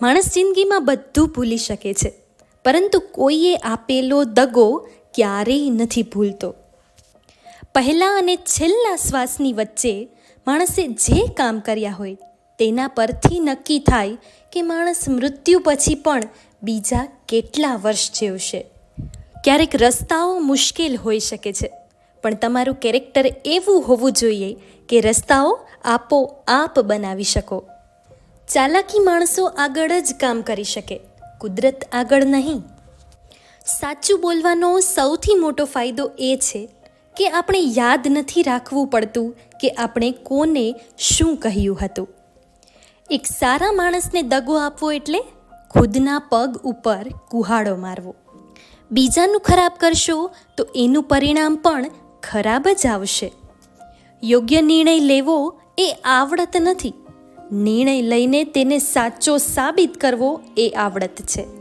માણસ જિંદગીમાં બધું ભૂલી શકે છે, પરંતુ કોઈએ આપેલો દગો ક્યારેય નથી ભૂલતો. પહેલાં અને છેલ્લા શ્વાસની વચ્ચે માણસે જે કામ કર્યા હોય, તેના પરથી નક્કી થાય કે માણસ મૃત્યુ પછી પણ બીજા કેટલા વર્ષ જીવશે. ક્યારેક રસ્તાઓ મુશ્કેલ હોઈ શકે છે, પણ તમારું કેરેક્ટર એવું હોવું જોઈએ કે રસ્તાઓ આપોઆપ બનાવી શકો. ચાલાકી માણસો આગળ જ કામ કરી શકે. કુદરત આગળ નહીં. સાચું બોલવાનો સૌથી મોટો ફાયદો એ છે કે આપણે યાદ નથી રાખવું પડતું કે આપણે કોને શું કહ્યું હતું. એક સારા માણસને દગો આપવો એટલે ખુદના પગ ઉપર કુહાડો મારવો. બીજાનું ખરાબ કરશો તો એનું પરિણામ પણ ખરાબ જ આવશે. યોગ્ય નિર્ણય લેવો એ આવડત નથી. નિર્ણય લઈને તેને સાચો સાબિત કરવો એ આવડત છે.